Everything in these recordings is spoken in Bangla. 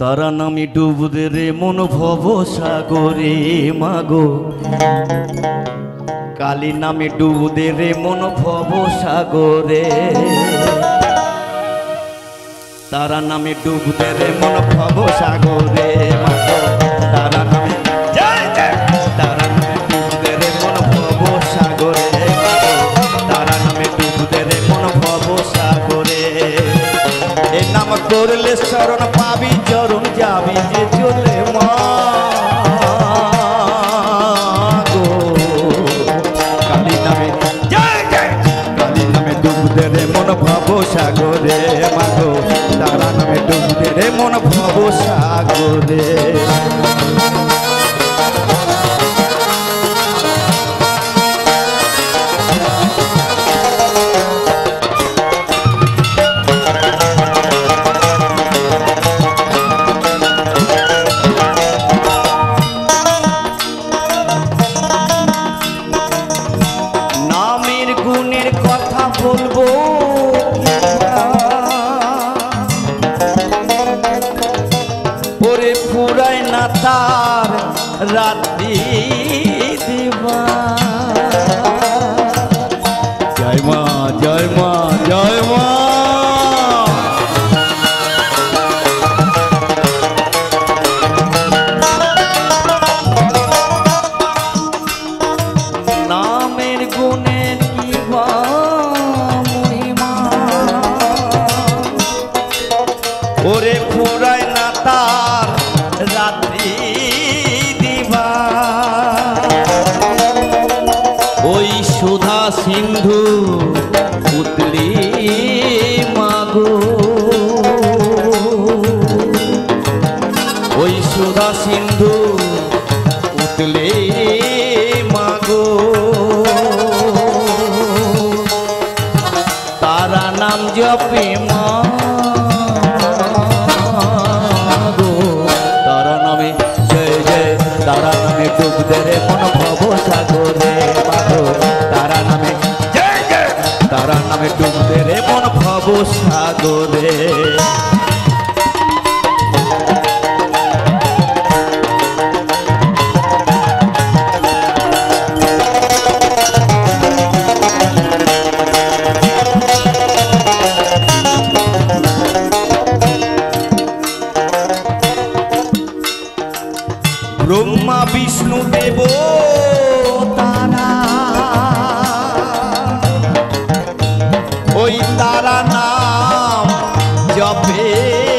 তারা নামি ডুবুদে রে মন ভব সাগরে, মাগো। কালী নামে ডুবুদে রে মন ভব সাগরে। তারা নামে ডুবুদে রে মন ভব সাগরে, মাগো। তারা নামে তারা নামে রে মন তারা নামে রে মন ভব সাগরে। নাম করলে শরণ পাবি সাগরে তার রাত্রি দিবা জয় মা জয় মা জয় মা নামের গুণের কি বা মহিমা ওরে ফুরায় সিন্ধু পুতলি মাগো। ওই সুধা সিন্ধু উতলে মাগো। তারা নাম জপে মা। তারা নামে জয় জয়। তারা নামে ডুবতে রে মন বিষ্ণু দেব তারা ওই তারা নাম জপে।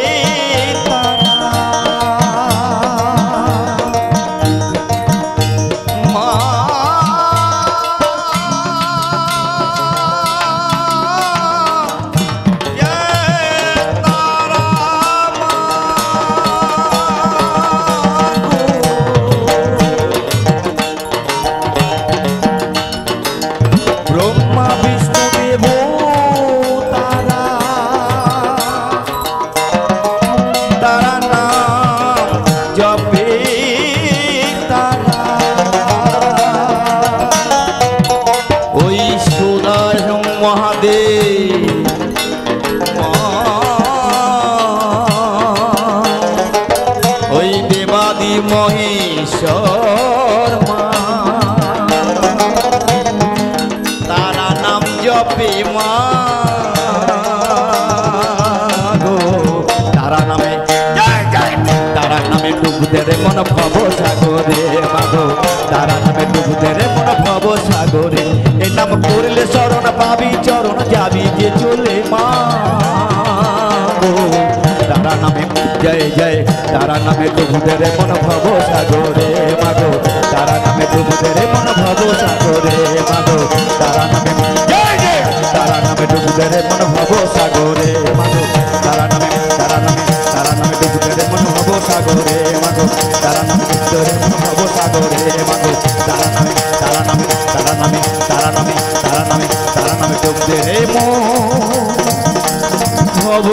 দেবাদি মহেশ্বর মা। তারা নাম জপে মা গো। তারা নামে তারা নামে ডুবতে রে মন ভব সাগরে মাগো তারা নামে ডুবতে রে মন ভব সাগরে। এ নাম করলে শরণ পাবি, চরণ যাবি তারা নামে প্রভুদের মন ভব সাগরে, মাগো। তারা নামে প্রভুদের মন ভব সাগরে, মাগো। তারা নামে তারা নামে প্রভুদের মন ভব সাগরে, মাগো। তারা নামে তারা নামে তারা নামে প্রভুদের মন ভব সাগরে, মাগো। তারা নামে প্রভুদের মন ভব সাগরে, মাগো। তারা নামে তারা নামে তারা নামে তারা নামে তারা নামে তারা নামে প্রভুদের মন ভব